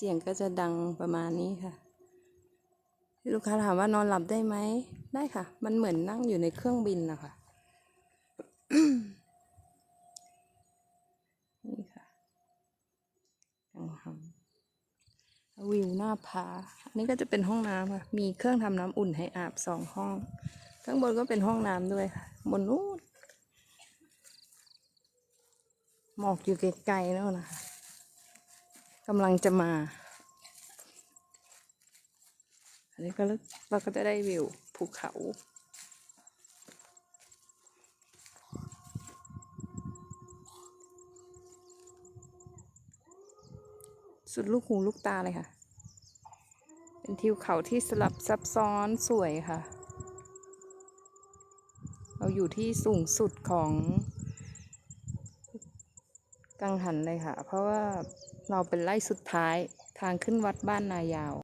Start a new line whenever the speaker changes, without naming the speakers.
สียงก็จะดังประมาณนี้ค่ะ ลูกค้าถามว่านอนหลับได้ไหม ได้ค่ะ มันเหมือนนั่งอยู่ในเครื่องบินนะคะนี่ค่ะกังหันวิวหน้าผาอันนี้ก็จะเป็นห้องน้ำค่ะ มีเครื่องทำน้ำอุ่นให้อาบสองห้อง ข้างบนก็เป็นห้องน้ำด้วยค่ะ บนนู้นหมอกอยู่ไกลๆแล้วนะคะ กำลังจะมา อันนี้ก็เราก็จะได้วิวภูเขาสุดลูกหูลูกตาเลยค่ะ เป็นทิวเขาที่สลับซับซ้อนสวยค่ะ เราอยู่ที่สูงสุดของ กังหันเลยค่ะ เพราะว่าเราเป็นไล่สุดท้ายทางขึ้นวัดบ้านนายาว